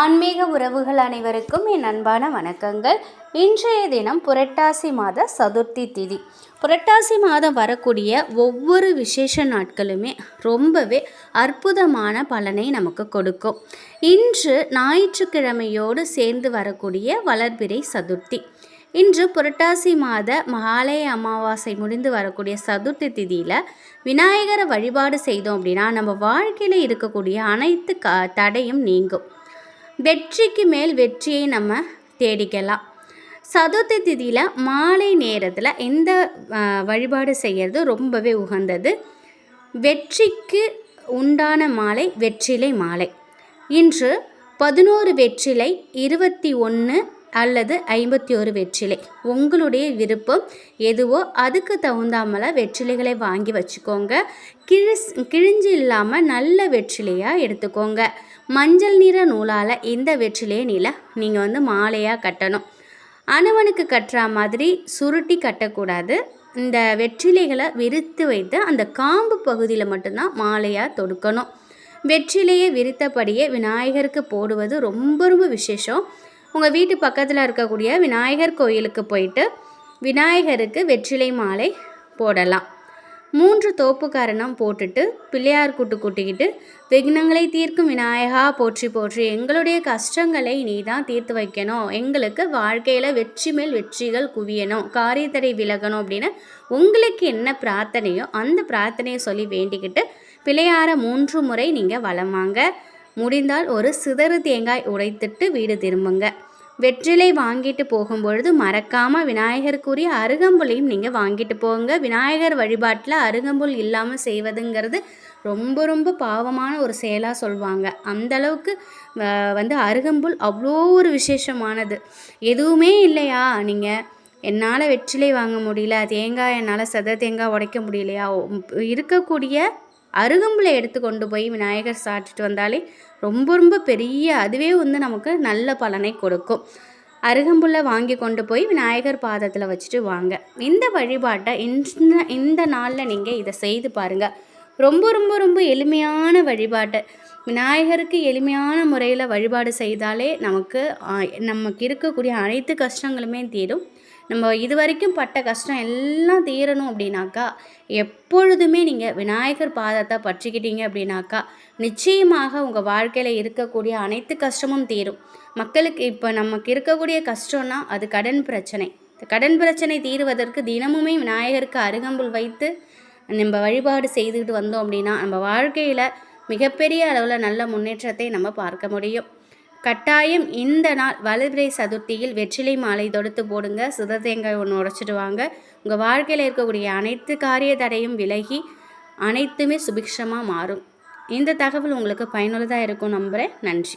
ஆன்மீக உறவுகள் அனைவருக்கும் என் அன்பான வணக்கங்கள். இன்றைய தினம் புரட்டாசி மாத சதுர்த்தி திதி. புரட்டாசி மாதம் வரக்கூடிய ஒவ்வொரு விசேஷ நாட்களுமே ரொம்பவே அற்புதமான பலனை நமக்கு கொடுக்கும். இன்று ஞாயிற்றுக்கிழமையோடு சேர்ந்து வரக்கூடிய வளர்பிறை சதுர்த்தி. இன்று புரட்டாசி மாத மகாலய அமாவாசை முடிந்து வரக்கூடிய சதுர்த்தி திதியில் விநாயகரை வழிபாடு செய்தோம் அப்படின்னா நம்ம வாழ்க்கையில் இருக்கக்கூடிய அனைத்து க தடையும் நீங்கும். வெற்றிக்கு மேல் வெற்றியை நம்ம தேடிக்கலாம். சதுர்த்தி திதியில் மாலை நேரத்தில் எந்த வழிபாடு செய்கிறது ரொம்பவே உகந்தது. வெற்றிக்கு உண்டான மாலை வெற்றிலை மாலை. இன்று பதினோரு வெற்றிலை இருபத்தி ஒன்று அல்லது ஐம்பத்தி ஒரு வெற்றிலை. உங்களுடைய விருப்பம் எதுவோ அதுக்கு தகுந்தாமல வெற்றிலைகளை வாங்கி வச்சுக்கோங்க. கிழிஸ் கிழிஞ்சு இல்லாமல் நல்ல வெற்றிலையாக எடுத்துக்கோங்க. மஞ்சள் நிற நூலால் இந்த வெற்றிலையை நில நீங்கள் வந்து மாலையாக கட்டணும். அணுவனுக்கு கட்டுற மாதிரி சுருட்டி கட்டக்கூடாது. இந்த வெற்றிலைகளை விரித்து வைத்து அந்த காம்பு பகுதியில் மட்டும்தான் மாலையாக தொடுக்கணும். வெற்றிலையை விரித்தபடியே விநாயகருக்கு போடுவது ரொம்ப ரொம்ப விசேஷம். உங்கள் வீட்டு பக்கத்தில் இருக்கக்கூடிய விநாயகர் கோயிலுக்கு போயிட்டு விநாயகருக்கு வெற்றிலை மாலை போடலாம். மூன்று தோப்புக்காரணம் போட்டுட்டு பிள்ளையார் கூட்டு கூட்டிக்கிட்டு விக்னங்களை தீர்க்கும் விநாயகா போற்றி போற்றி எங்களுடைய கஷ்டங்களை நீ தான் தீர்த்து வைக்கணும். எங்களுக்கு வாழ்க்கையில் வெற்றி மேல் வெற்றிகள் குவியணும். காரியத்தடை விலகணும் அப்படின்னு உங்களுக்கு என்ன பிரார்த்தனையோ அந்த பிரார்த்தனையை சொல்லி வேண்டிக்கிட்டு பிள்ளையாரை மூன்று முறை நீங்கள் வளமாங்க முடிந்தால் ஒரு சிதறு தேங்காய் உடைத்துட்டு வீடு திரும்புங்க. வெற்றிலை வாங்கிட்டு போகும்பொழுது மறக்காமல் விநாயகருக்குரிய அருகம்புலையும் நீங்கள் வாங்கிட்டு போங்க. விநாயகர் வழிபாட்டில் அருகம்புல் இல்லாமல் செய்வதுங்கிறது ரொம்ப ரொம்ப பாவமான ஒரு செயலாக சொல்லுவாங்க அந்த அளவுக்கு வந்து அருகம்புல் அவ்வளோ ஒரு விசேஷமானது. எதுவுமே இல்லையா? நீங்கள் என்னால் வெற்றிலை வாங்க முடியல தேங்காய் என்னால் சத தேங்காய் உடைக்க முடியலையா? இருக்கக்கூடிய அருகம்புல எடுத்து கொண்டு போய் விநாயகர் சாட்டிட்டு வந்தாலே ரொம்ப ரொம்ப பெரிய அதுவே வந்து நமக்கு நல்ல பலனை கொடுக்கும். அருகம்புல்லை வாங்கி கொண்டு போய் விநாயகர் பாதத்தில் வச்சுட்டு வாங்க. இந்த வழிபாட்டை இந்த இந்த நாளில் நீங்கள் இதை செய்து பாருங்கள் ரொம்ப ரொம்ப ரொம்ப எளிமையான வழிபாட்டு. விநாயகருக்கு எளிமையான முறையில் வழிபாடு செய்தாலே நமக்கு நமக்கு இருக்கக்கூடிய அனைத்து கஷ்டங்களுமே தீரும். நம்ம இது வரைக்கும் பட்ட கஷ்டம் எல்லாம் தீரணும் அப்படின்னாக்கா எப்பொழுதுமே நீங்கள் விநாயகர் பாதத்தை பற்றிக்கிட்டீங்க அப்படின்னாக்கா நிச்சயமாக உங்கள் வாழ்க்கையில் இருக்கக்கூடிய அனைத்து கஷ்டமும் தீரும். மக்களுக்கு இப்போ நமக்கு இருக்கக்கூடிய கஷ்டம்னா அது கடன் பிரச்சனை. கடன் பிரச்சனை தீருவதற்கு தினமுமே விநாயகருக்கு அருகம்புல் வைத்து நம்ம வழிபாடு செய்துக்கிட்டு வந்தோம் அப்படின்னா நம்ம வாழ்க்கையில் மிகப்பெரிய அளவில் நல்ல முன்னேற்றத்தை நம்ம பார்க்க முடியும். கட்டாயம் இந்த நாள் வலதுரை சதுர்த்தியில் வெற்றிலை மாலை தொடுத்து போடுங்க. சுத தேங்காய் ஒன்று உடச்சிடுவாங்க உங்கள் வாழ்க்கையில் இருக்கக்கூடிய அனைத்து காரிய தடையும் விலகி அனைத்துமே சுபிக்ஷமாக மாறும். இந்த தகவல் உங்களுக்கு பயனுள்ளதாக இருக்கும் நம்புகிறேன் நன்றி.